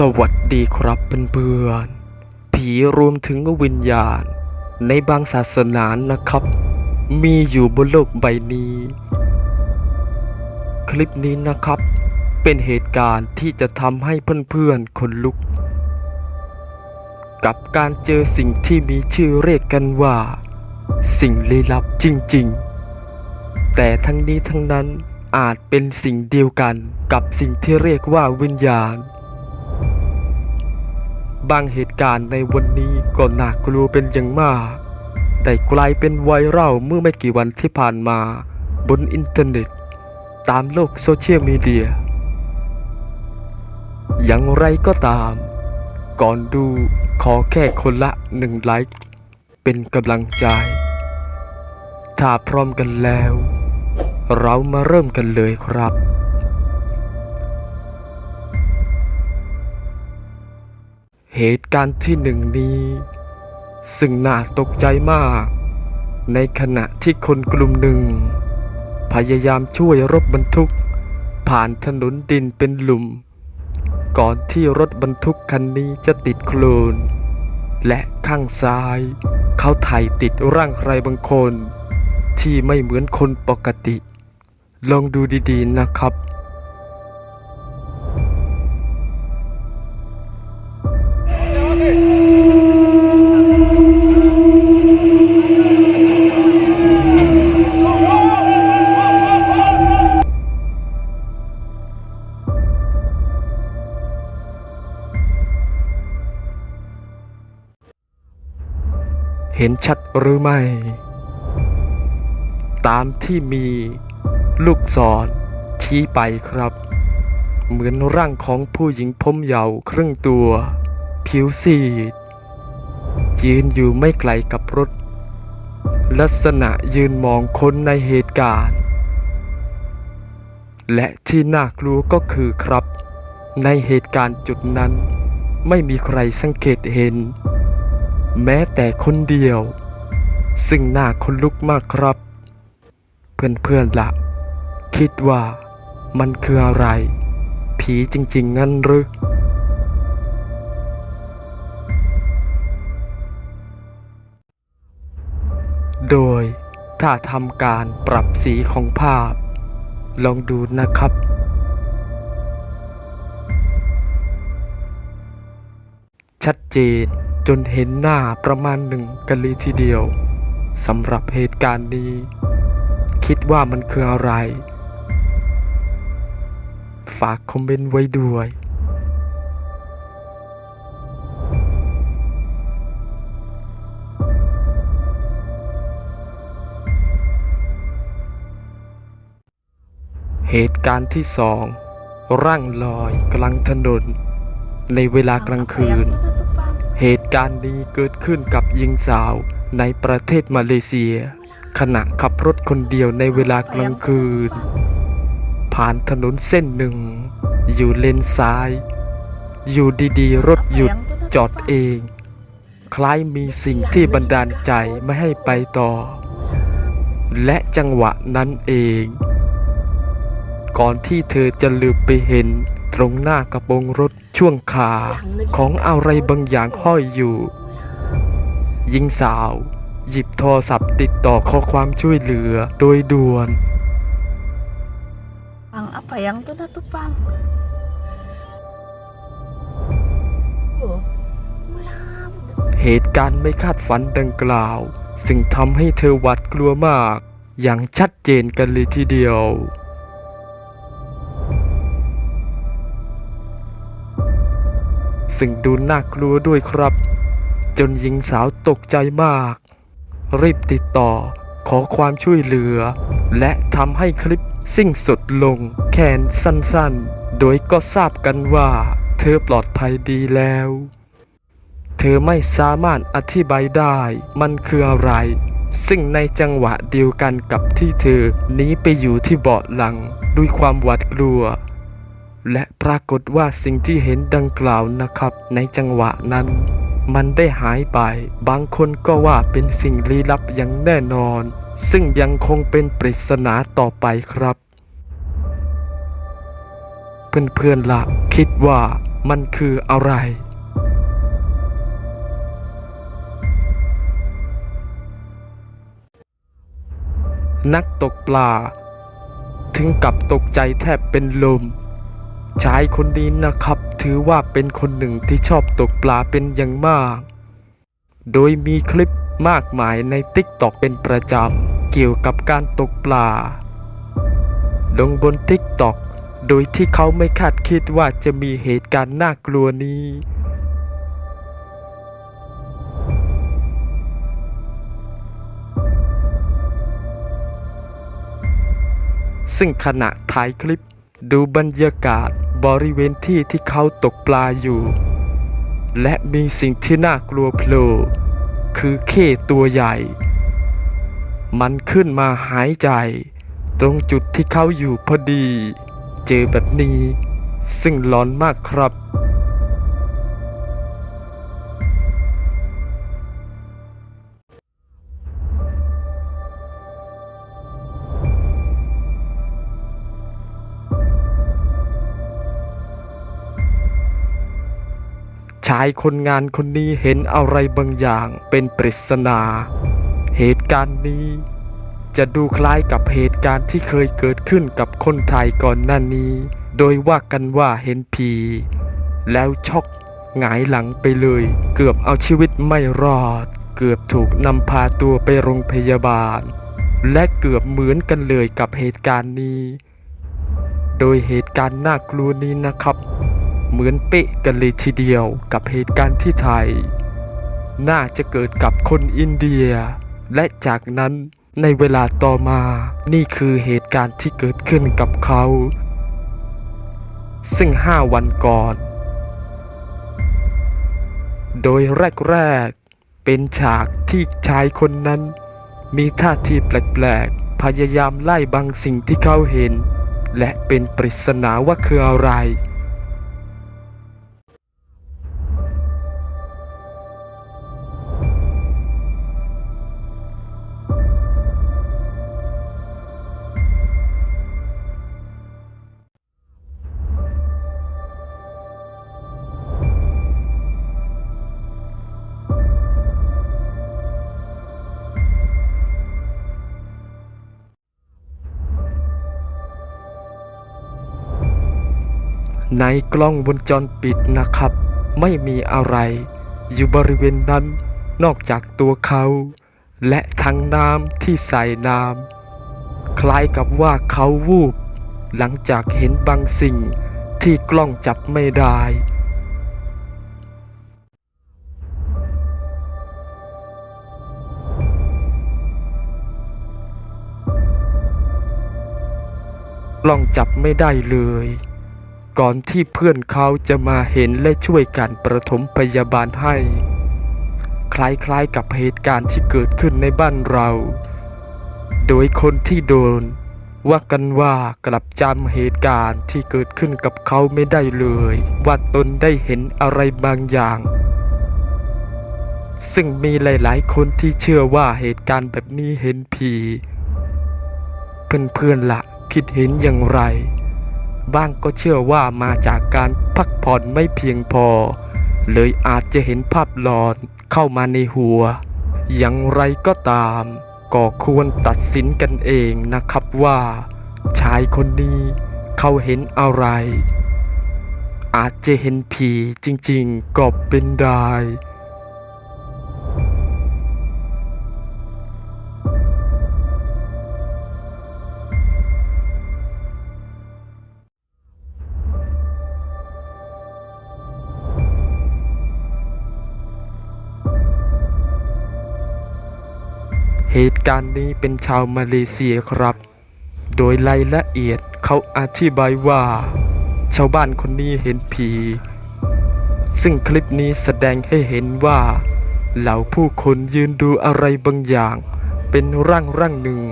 สวัสดีครับเพื่อนๆผีรวมถึงวิญญาณ ในบางศาสนานะครับ มีอยู่บนโลกใบนี้ คลิปนี้นะครับ เป็นเหตุการณ์ที่จะทำให้เพื่อนๆคนลุก กับการเจอสิ่งที่มีชื่อเรียกกันว่า สิ่งลี้ลับจริงๆ แต่ทั้งนี้ทั้งนั้นอาจเป็นสิ่งเดียวกันกับสิ่งที่เรียกว่าวิญญาณ บางเหตุการณ์ในวันนี้ก็น่ากลัวเป็นอย่างมาก แต่กลายเป็นไวรัลเมื่อไม่กี่วันที่ผ่านมา บนอินเทอร์เน็ต ตามโลกโซเชียลมีเดีย อย่างไรก็ตาม ก่อนดูขอแค่คนละหนึ่งไลค์เป็นกำลังใจ ถ้าพร้อมกันแล้ว เรามาเริ่มกันเลยครับ เหตุการณ์ที่หนึ่งนี้ ซึ่งน่าตกใจมาก ในขณะที่คนกลุ่มหนึ่ง พยายามช่วยรถบรรทุก ผ่านถนนดินเป็นหลุม ก่อนที่รถบรรทุกคันนี้จะติดโคลน และข้างซ้าย เขาไถ่ายติดร่างใครบางคน ที่ไม่เหมือนคนปกติ ลองดูดีๆนะครับ เห็นชัดหรือไม่ ตามที่มีลูกศรชี้ไปครับ เหมือนร่างของผู้หญิงผมยาวครึ่งตัว ผิวซีดยืนอยู่ไม่ไกลกับรถ ลักษณะยืนมองคนในเหตุการณ์ และที่น่ากลัวก็คือครับ ในเหตุการณ์จุดนั้น ไม่มีใครสังเกตเห็น แม้แต่คนเดียว ซึ่งน่าคนลุกมากครับ เพื่อนๆละคิดว่ามันคืออะไร ผีจริง ๆ งั้นหรือโดยถ้าทำการปรับสีของภาพ ลองดูนะครับ ชัดเจน จนเห็นหน้าประมาณหนึ่งกันเลยทีเดียวสำหรับเหตุการณ์นี้ คิดว่ามันคืออะไร ฝากคอมเมนต์ไว้ด้วยเหตุการณ์ที่สอง ร่างลอยกลางถนนในเวลากลางคืน เหตุการณ์นี้เกิดขึ้นกับหญิงสาวในประเทศมาเลเซีย ขณะขับรถคนเดียวในเวลากลางคืน ผ่านถนนเส้นหนึ่ง อยู่เลนซ้าย อยู่ดีๆ รถหยุดจอดเอง คล้ายมีสิ่งที่บันดาลใจไม่ให้ไปต่อ และจังหวะนั้นเอง ก่อนที่เธอจะลืมไปเห็น ตรงหน้ากระโปรงรถช่วงขาของอะไรบางอย่างห้อยอยู่หญิงสาว หยิบโทรศัพท์ติดต่อขอความช่วยเหลือโดยด่วน Pang apa yang tuh dah tuh pang? Oh, mulam. เหตุการณ์ไม่คาดฝันดังกล่าว ซึ่งทำให้เธอหวาดกลัวมาก อย่างชัดเจนกันเลยทีเดียว ซึ่งดูน่ากลัวด้วยครับ จนหญิงสาวตกใจมาก รีบติดต่อขอความช่วยเหลือ และทำให้คลิปสิ้นสุดลงแค่สั้นๆ โดยก็ทราบกันว่า เธอปลอดภัยดีแล้ว เธอไม่สามารถอธิบายได้มันคืออะไร ซึ่งในจังหวะเดียวกันกับที่เธอหนีไปอยู่ที่เบาะหลังด้วยความหวาดกลัว และปรากฏว่าสิ่งที่เห็นดังกล่าวนะครับ ในจังหวะนั้น มันได้หายไป บางคนก็ว่าเป็นสิ่งลี้ลับอย่างแน่นอน ซึ่งยังคงเป็นปริศนาต่อไปครับ เพื่อนๆละคิดว่ามันคืออะไรนักตกปลา ถึงกับตกใจแทบเป็นลม ชายคนนี้นะครับ ถือว่าเป็นคนหนึ่งที่ชอบตกปลาเป็นอย่างมาก โดยมีคลิปมากมายในติ๊กตอกเป็นประจำ เกี่ยวกับการตกปลา ลงบนติ๊กตอกโดยที่เขาไม่คาดคิดว่าจะมีเหตุการณ์น่ากลัวนี้ซึ่งขณะถ่ายคลิปดูบรรยากาศ บริเวณที่ที่เขาตกปลาอยู่ และมีสิ่งที่น่ากลัวโผล่คือเข้ตัวใหญ่ มันขึ้นมาหายใจ ตรงจุดที่เขาอยู่พอดี เจอแบบนี้ ซึ่งหลอนมากครับายคนงานคนนี้เห็นอะไรบางอย่างเป็นปริศนา เหตุการณ์นี้ จะดูคล้ายกับเหตุการณ์ที่เคยเกิดขึ้นกับคนไทยก่อนหน้านี้ โดยว่ากันว่าเห็นผี แล้วช็อกหงายหลังไปเลย เกือบเอาชีวิตไม่รอด เกือบถูกนำพาตัวไปโรงพยาบาล และเกือบเหมือนกันเลยกับเหตุการณ์นี้ โดยเหตุการณ์น่ากลัวนี้นะครับ เหมือนเป๊ะกันเลยทีเดียวกับเหตุการณ์ที่ไทย น่าจะเกิดกับคนอินเดีย และจากนั้นในเวลาต่อมานี่คือเหตุการณ์ที่เกิดขึ้นกับเขา ซึ่งห้าวันก่อน โดยแรกๆ เป็นฉากที่ชายคนนั้น มีท่าทีแปลกๆ พยายามไล่บางสิ่งที่เขาเห็น และเป็นปริศนาว่าคืออะไร ในกล้องวงจรปิดนะครับ ไม่มีอะไร อยู่บริเวณนั้นนอกจากตัวเขา และทั้งน้ำที่ใส่น้ำคล้ายกับว่าเขาวูบ หลังจากเห็นบางสิ่งที่กล้องจับไม่ได้กล้องจับไม่ได้เลย ก่อนที่เพื่อนเขาจะมาเห็นและช่วยกันประถมพยาบาลให้ คล้ายๆกับเหตุการณ์ที่เกิดขึ้นในบ้านเรา โดยคนที่โดน ว่ากันว่ากลับจำเหตุการณ์ที่เกิดขึ้นกับเขาไม่ได้เลย ว่าตนได้เห็นอะไรบางอย่าง ซึ่งมีหลายๆ คนที่เชื่อว่าเหตุการณ์แบบนี้เห็นผี เพื่อนๆละคิดเห็นอย่างไร บ้างก็เชื่อว่ามาจากการพักผ่อนไม่เพียงพอ เลยอาจจะเห็นภาพหลอนเข้ามาในหัว อย่างไรก็ตาม ก็ควรตัดสินกันเองนะครับว่า ชายคนนี้เขาเห็นอะไร อาจจะเห็นผีจริงๆก็เป็นได้ เหตุการณ์นี้เป็นชาวมาเลเซียครับ โดยรายละเอียดเขาอธิบายว่า ชาวบ้านคนนี้เห็นผี ซึ่งคลิปนี้แสดงให้เห็นว่า เหล่าผู้คนยืนดูอะไรบางอย่าง เป็นร่างร่างหนึ่ง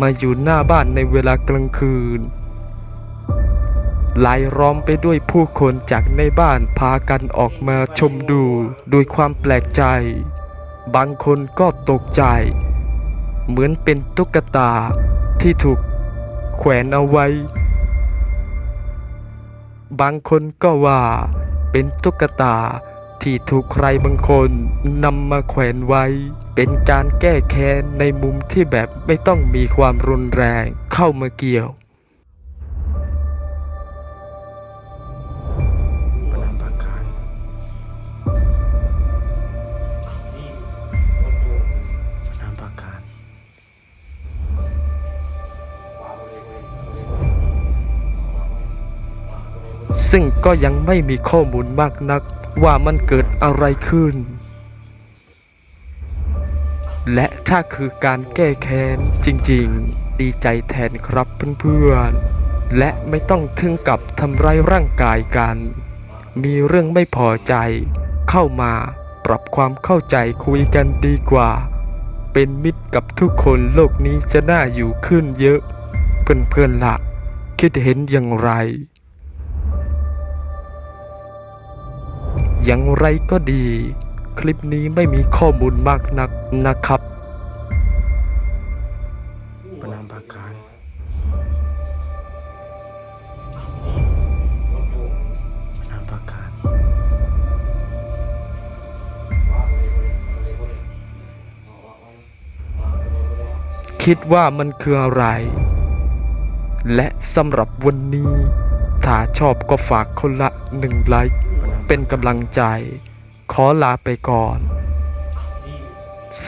มาอยู่หน้าบ้านในเวลากลางคืนลายล้อมไปด้วยผู้คนจากในบ้านพากันออกมาชมดูด้วยความแปลกใจ บางคนก็ตกใจ เหมือนเป็นตุ๊กตาที่ถูกแขวนเอาไว้ บางคนก็ว่าเป็นตุ๊กตาที่ถูกใครบางคนนำมาแขวนไว้ เป็นการแก้แค้นในมุมที่แบบไม่ต้องมีความรุนแรงเข้ามาเกี่ยว ซึ่งก็ยังไม่มีข้อมูลมากนักว่ามันเกิดอะไรขึ้น และถ้าคือการแก้แค้นจริงๆ ดีใจแทนครับเพื่อนๆ และไม่ต้องถึงกับทำร้ายร่างกายกัน มีเรื่องไม่พอใจ เข้ามาปรับความเข้าใจคุยกันดีกว่า เป็นมิตรกับทุกคนโลกนี้จะน่าอยู่ขึ้นเยอะ เพื่อนๆละคิดเห็นอย่างไร อย่างไรก็ดี คลิปนี้ไม่มีข้อมูลมากนักนะครับปนามปราการปนามปราการคิดว่ามันคืออะไร และสำหรับวันนี้ ถ้าชอบก็ฝากคนละหนึ่งไลค์ เป็นกำลังใจ ขอลาไปก่อน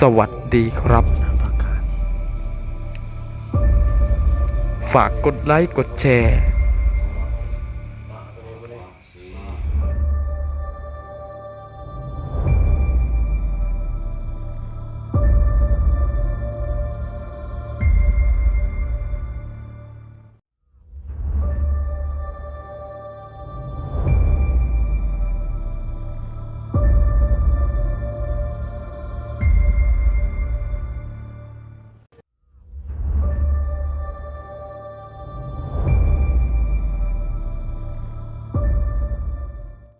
สวัสดีครับ ฝากกดไลค์กดแชร์